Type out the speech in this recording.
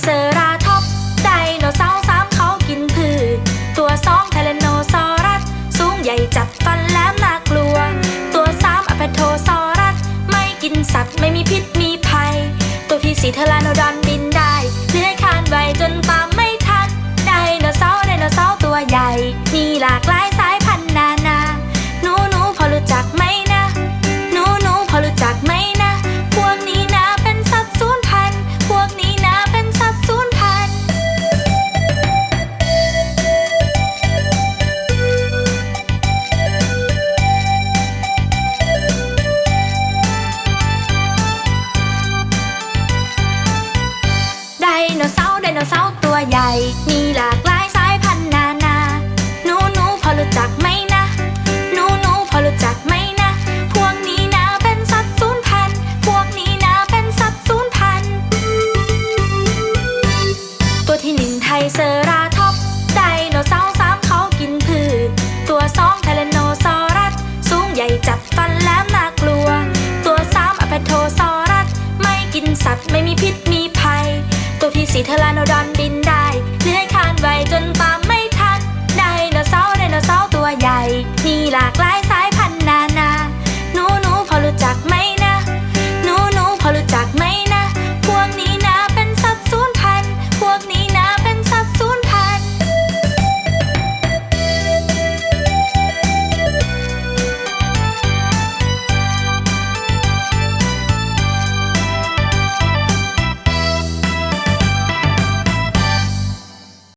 เซราท็อปไดโนเสาร์สามเขากินพืช ตัวสองไทแรนโนซอรัส สูงใหญ่จัดฟันแหลมน่ากลัว ตัวสามอพโทซอรัส ไม่กินสัตว์ไม่มีพิษมีภัย ตัวที่สี่เทอราโนดอนบินได้เลื้อยคานไวจนตามไม่ทันไดโนเสาร์ไดโนเสาร์ตัวใหญ่ มีหลากหลาย เซราท็อปไดโนเสาร์สามเขากินพืช ตัวสองเทเลโนซอรัส สูงใหญ่จับฟันแหลมน่ากลัว ตัวสามอพโทซอรัส ไม่กินสัตว์ไม่มีพิษมีภัย ตัวที่สี่เทลานดอนบินได้เลื้อยคานไวจนตามไม่ทันไดโนเสาร์ไดโนเสาร์ตัวใหญ่ มีหลากหลาย